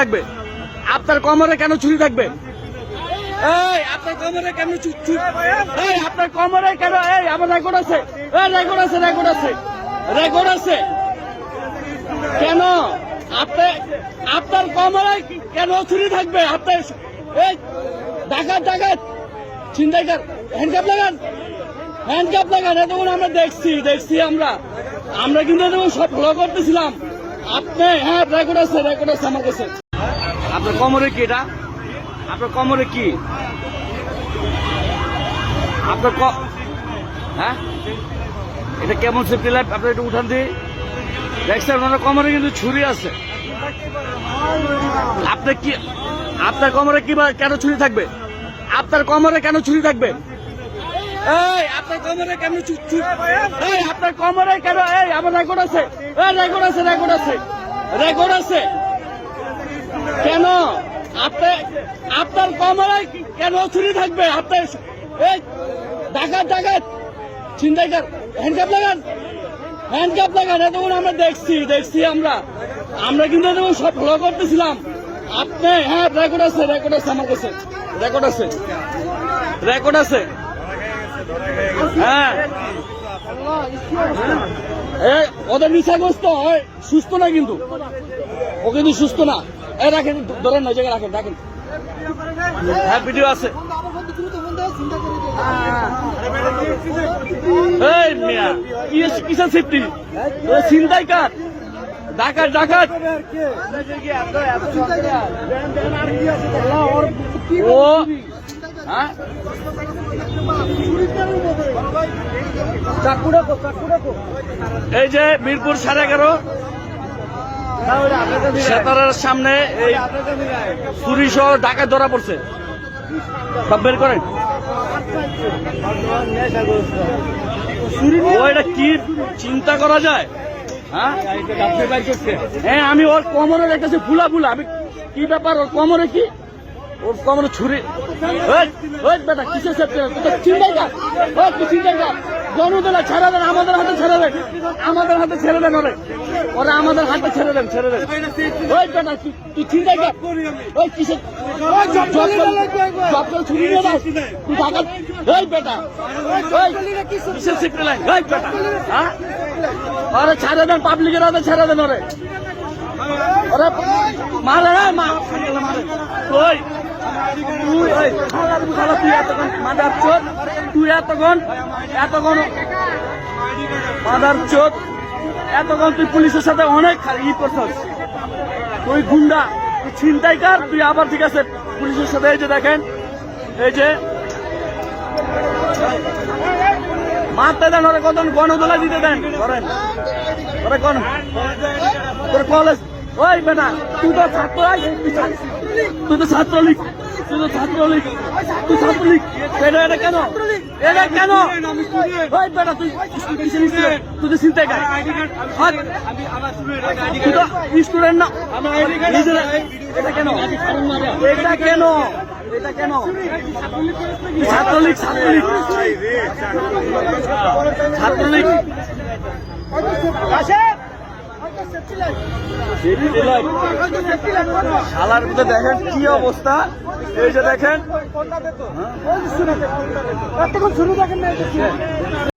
থাকবে? আপনার কমরে কেন ছুরি থাকবে? আপনার কোমরে কেন আপনার কোমরে কেন আছে। আছে রেকর্ড আছে। কেন? আপনি, আপনার কোমরে কেন ছুরি থাকবে? আপনার এই, ডাকাত ডাকাত। লাগান। এতক্ষণ আমরা দেখছি দেখছি আমরা। আমরা কিন্তু সব ফলো করতেছিলাম। আপনি হ্যাঁ রেকর্ড আছে রেকর্ড আছে আমার কাছে। আপনার কোমরে কি এটা? আপনার কোমরে কি? আপনার ক হ্যাঁ? এটা কেমন সেফটি লাইফ আপনার একটু উঠান দিয়ে দেখছেন ওনার কোমরে কিন্তু ছুরি আছে। আপনি কি আপনার কোমরে কি কেন ছুরি থাকবে? আপনার কোমরে কেন ছুরি থাকবে? আপনার কোমরে কেন আপনার কোমরে কেন আমার রেকর্ড আছে। রেকর্ড আছে রেকর্ড আছে। রেকর্ড আছে। কেন? আপনি, আপনার কোমরে কেন ছুরি থাকবে? আপনার এই ডাকাত ডাকাত ছিনতাইকার হ্যান্ডকাপ লাগান। হ্যান্ডকাপ লাগান। এতক্ষণ আমরা দেখছি দেখছি আমরা। আমরা কিন্তু এতক্ষণ সব ফলো করতেছিলাম। আপনি হ্যাঁ রেকর্ড আছে রেকর্ড আছে আমার কাছে। রেকর্ড আছে। রেকর্ড আছে। হ্যাঁ। ওদের নিশাগ্রস্ত হয়, সুস্থ না কিন্তু। ও কিন্তু সুস্থ না। এ রাখেন, ধরেন ওই জায়গায় রাখেন রাখেন। হ্যাঁ ভিডিও আছে। এই মিয়া, কি কিসের সেফটি চিন্তাই কার? ডাকাত ডাকাত। ও হ্যাঁ? এই যে মিরপুর সাড়ে এগারো। সেতারের সামনে এই চুরি সহ ডাকাত ধরা পড়ছে। সব বের করেন। ও কি চিন্তা করা যায়? হ্যাঁ? হ্যাঁ আমি ওর কোমরে দেখতেছি, ফুলা ফুলা। আমি কি ব্যাপার, ওর কোমরে কি? ওর কোমরে ছুরি কিসের সেপ্টে চিন্তাই চিন্তাই জনদলা ছেড়ে দেন আমাদের হাতে ছেড়ে দেন। আমাদের হাতে ছেড়ে দেন ওরে। ওরা আমাদের হাতে ছেড়ে দেন ছেড়ে দেন। ওই বেটা তুই চিন্তাই কর ওই কিসের জব জব করে ছুরি নিয়ে দাও তুই টাকা ওই বেটা। ওই কিসের সেপ্টে লাইন ওই বেটা। হ্যাঁ? ওরে ছেড়ে দেন পাবলিকের হাতে ছেড়ে দেন ওরে। ওরে মারে রে মা ওই। তুই এতক্ষণ, মাদার চোদ তুই তুই পুলিশের সাথে অনেক ই করছস। তুই গুন্ডা, তুই আবার ঠিক আছে, পুলিশের সাথে এই যে দেখেন, এই যে মারতে দেন ওরা কত গণদোলা দিতে দেন করেন ওরা কলেজ ওই বেটা, তুই তো ছাত্র তুই তো ছাত্রলীগ, তুই তো ছাত্রলীগ, তুই ছাত্রলীগ। এটা এটা কেন? এটা কেন? ওই বেটা, তুই তুই তো চিন্তাই কর তুই তো স্টুডেন্ট না। এটা কেন? এটা কেন? এটা কেন? ছাত্রলীগ ছাত্রলীগ। ছাত্রলীগ। শালার মধ্যে দেখেন কি অবস্থা? এই যে দেখেন। দেখেন